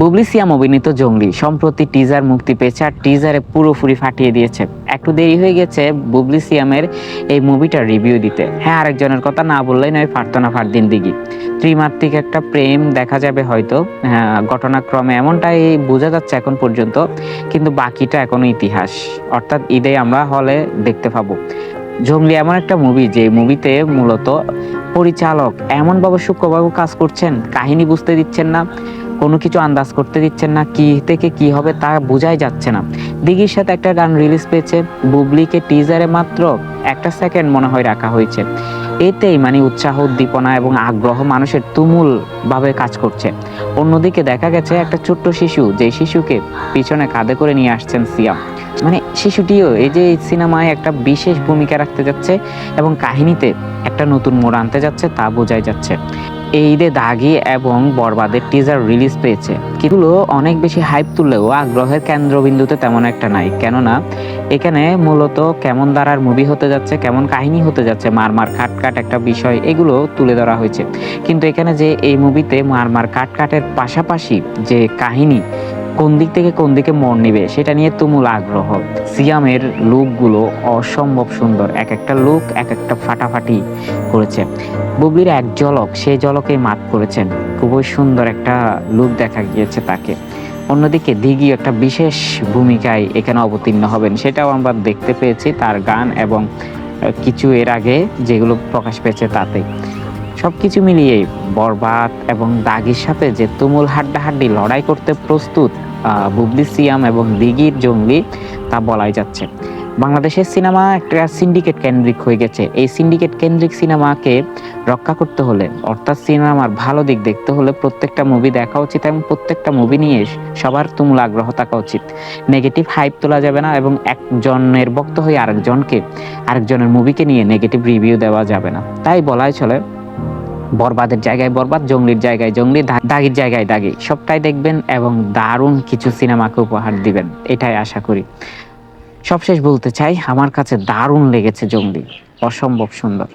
বুবলি সিয়াম অভিনীত জঙ্গলি সম্প্রতি টিজার মুক্তি পেয়েছে আর টিজারে পুরোপুরি ফাটিয়ে দিয়েছে। একটু দেরি হয়ে গেছে বুবলি সিয়ামের এই মুভিটার রিভিউ দিতে। হ্যাঁ আরেকজনের কথা না বললেই নয় ফাটতো না ফাটদিন দিঘি। ত্রিমাত্রিক একটা প্রেম দেখা যাবে হয়তো। হ্যাঁ, ঘটনাক্রমে এমনটাই বোঝা যাচ্ছে এখন পর্যন্ত কিন্তু বাকিটা এখনও ইতিহাস। অর্থাৎ ঈদে আমরা হলে দেখতে পাবো। জঙ্গলি এমন একটা মুভি যে মুভিতে মূলত পরিচালক এমনভাবে সূক্ষ্মভাবে কাজ করছেন কাহিনী বুঝতে দিচ্ছেন না। কোনো কিছু আন্দাজ করতে দিচ্ছেন না, কি থেকে কি হবে তা বোঝাই যাচ্ছে না। দিঘির সাথে একটা গান রিলিজ পেয়েছে, বুবলিকে টিজারে মাত্র একটা সেকেন্ড মনে হয় রাখা হয়েছে। এতেই মানে উৎসাহ, উদ্দীপনা এবং আগ্রহ মানুষের তুমুল ভাবে কাজ করছে। অন্যদিকে দেখা গেছে একটা ছোট্ট শিশু, যে শিশুকে পিছনে কাঁধে করে নিয়ে আসছেন সিয়াম মানে শিশুটিও এই যে সিনেমায় একটা বিশেষ ভূমিকা রাখতে যাচ্ছে এবং কাহিনীতে একটা নতুন মোড় আনতে যাচ্ছে তা বোঝাই যাচ্ছে। এই ঈদে দাগি এবং বরবাদের টিজার রিলিজ পেয়েছে। কিন্তু অনেক বেশি হাইপ তুললেও আগ্রহের কেন্দ্রবিন্দুতে তেমন একটা নাই। কেননা, এখানে মূলত কেমন দ্বারার মুভি হতে যাচ্ছে, কেমন কাহিনী হতে যাচ্ছে, মারমার কাট কাট একটা বিষয়, এগুলো তুলে ধরা হয়েছে। কিন্তু এখানে যে এই মুভিতে মারমার কাটকাটের পাশাপাশি যে কাহিনী কোন দিক থেকে কোন দিকে মন নিবে, সেটা নিয়ে তুমুল আগ্রহ। সিয়ামের লুকগুলো অসম্ভব সুন্দর। এক একটা লুক এক একটা ফাটাফাটি করেছে। বুবলির এক ঝলক সেই ঝলকে মাত করেছেন। খুবই সুন্দর একটা লুক দেখা গিয়েছে তাকে। অন্যদিকে দিঘি একটা বিশেষ ভূমিকায় এখানে অবতীর্ণ হবেন। সেটাও আমরা দেখতে পেয়েছি তার গান এবং কিছু এর আগে যেগুলো প্রকাশ পেয়েছে তাতে। সব কিছু মিলিয়ে বরবাদ এবং দাগির সাথে যে তুমুল হাড্ডাহাড্ডি লড়াই করতে প্রস্তুত বুবলি, সিয়াম এবং দিঘির জঙ্গলি তা বলাই যাচ্ছে। বাংলাদেশের সিনেমা একটা সিন্ডিকেট কেন্দ্রিক হয়ে গেছে। এই সিন্ডিকেট কেন্দ্রিক সিনেমাকে রক্ষা করতে হলে, অর্থাৎ সিনেমার ভালো দিক দেখতে হলে প্রত্যেকটা মুভি দেখা উচিত এবং প্রত্যেকটা মুভি নিয়ে সবার তুমুল আগ্রহ থাকা উচিত। নেগেটিভ হাইপ তোলা যাবে না এবং একজনের বক্ত হয়ে আরেকজনকে, আরেকজনের মুভিকে নিয়ে নেগেটিভ রিভিউ দেওয়া যাবে না। তাই বলাই চলে, বরবাদের জায়গায় বরবাদ, জঙ্গলির জায়গায় জঙ্গলি দাগির জায়গায় দাগি। সবটাই দেখবেন এবং দারুণ কিছু সিনেমাকে উপহার দিবেন। এটাই আশা করি। সবশেষ বলতে চাই আমার কাছে দারুণ লেগেছে জঙ্গলি। অসম্ভব সুন্দর।